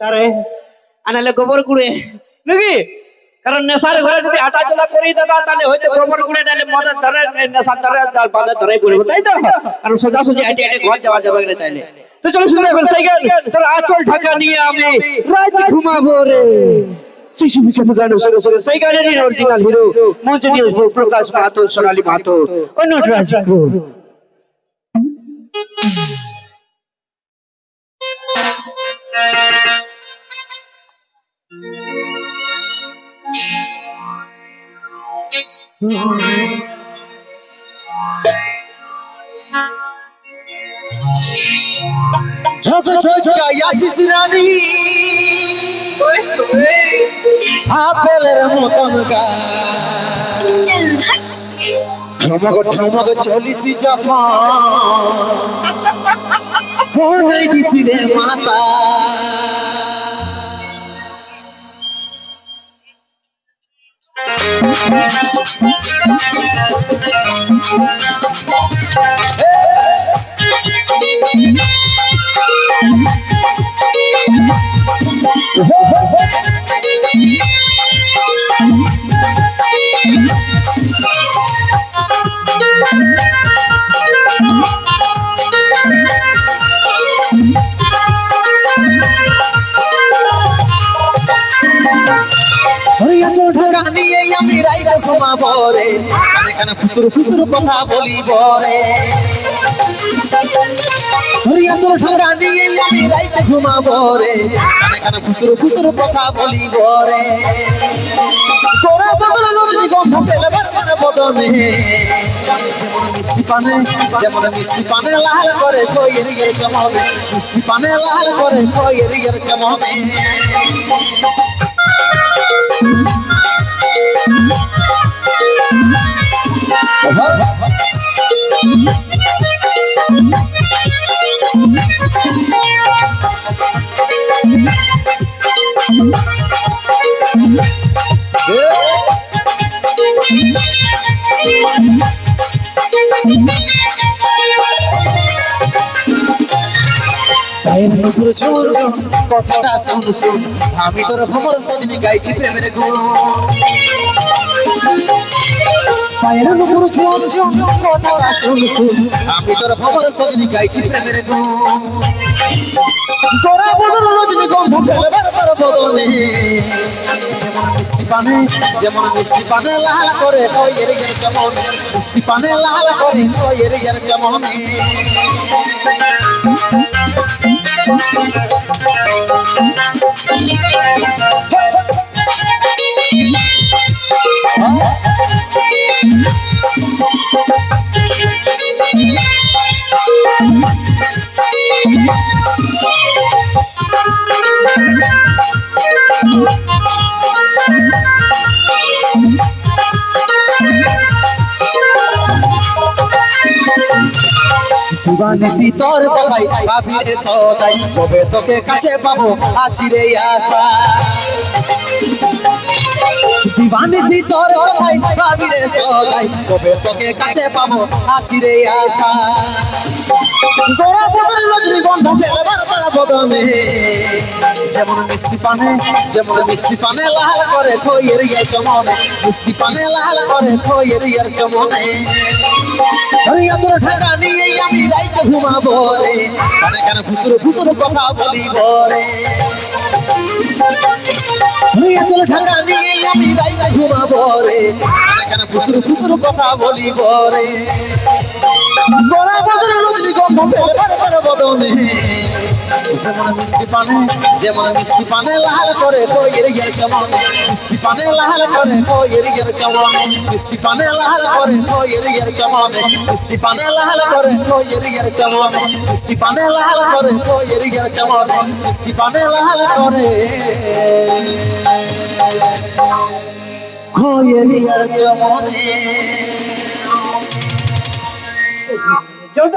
তারে আনালে গোবর কুড়ে নাকি? কারণ নেশার ঘরে যদি হাঁটা চলা করি দাদা, তাহলে হয়তো গোবর কুড়ে নাহলে মদের নেশার ধরে বাঁধের ধরে পড়ব, তাই তো? কারণ সোজা সোজা ঘর যাওয়া যাবে না তাইলে। তো চলো সাইকেল। তোর আচল ঢাকা নিয়ে আমি রাত ঘুমাবো রে। প্রকাশ মাহাতো, সোনালী মাহাতো নটরাজ ঘোষ। ঝক ঝকাইয়াছিস রানী। আপেলের মতন গা। ঠমক ঠমক চলিস যখন। পড়াই দিছি রে মাতা। হরিয়া রাইতে ঘুমাবো রে কানে কানে ফুসুর ফুসুর কথা বলিব রে হরিয়া চোর ঢাকা নিয়ে আমি রাইতে ঘুমাবো রে কানে কানে ফুসুর ফুসুর কথা বলিব রে তোরা বদল রজনী গন্ধ পেলে বারবার বদনে। মিষ্টি পানে, যেমন মিষ্টি পানে লাল করে কইয়ের ইয়ের কেমন। মিষ্টি পানে লাল করে কইয়ের ইয়ের কেমন। পায়ের নুপুর চুল কথাটা শুন শুন আমি তোর ভ্রমর সজনি গাইছি প্রেমের গুণ। পায়ের নুপুর চুল চুল কথাটা শুন শুন আমি তোর ভ্রমর সজনি গাইছি। প্রেমের গুণ তোরা বদল রজনী গন্ধ ফেলে বারবার বদলে। যেমন মিষ্টি পানে যেমন মিষ্টি পানে লাল করে কইয়ের ইয়ার যেমন। মিষ্টি পানে লাল করে কইয়ের ইয়ার যেমন। দিবানিসি তোর কথাই ভাবি রে সদাই কবে তোকে কাছে পাবো? আছি রে আশা। দিবানিসি তোর ভাবি রে কবে তোকে কাছে পাবো আছি রে আশা। গোড়া বদল রজনী বারবার বদনে। যেমন মিষ্টি পানে, যেমন মিষ্টি পানে লাল করে খইয়ের ইয়ে চমনে। মিষ্টি পানে লাল করে খইয়ের ইয়ের চমনে। হরিয়া তোর ঢাকা নিয়ে আমি রাইতে ঘুমাবো রে। কানে কানে ফুসুর ফুসুর কথা রে। হরিয়া তোর ঢাকা নিয়ে আমি রাইতে ঘুমাবো রে। কানে ফুসুর ফুসুর কথা বলিব রে। গোড়া বদল রজনী গন্ধ পেলে বারবার বদনে। যেমন মিষ্টি পানে যেমন মিষ্টি পানে লাল করে কইয়ের গের কেমন। মিষ্টি পানে লাল করে কইয়ের গের কেমন। মিষ্টি পানে লাল করে কইয়ের গের কেমন। মিষ্টি পানে লাল করে কইয়ের গের কেমন। মিষ্টি পানে লাল করে কইয়ের গের কেমন। মিষ্টি পানে লাল করে। কেমন চৌদা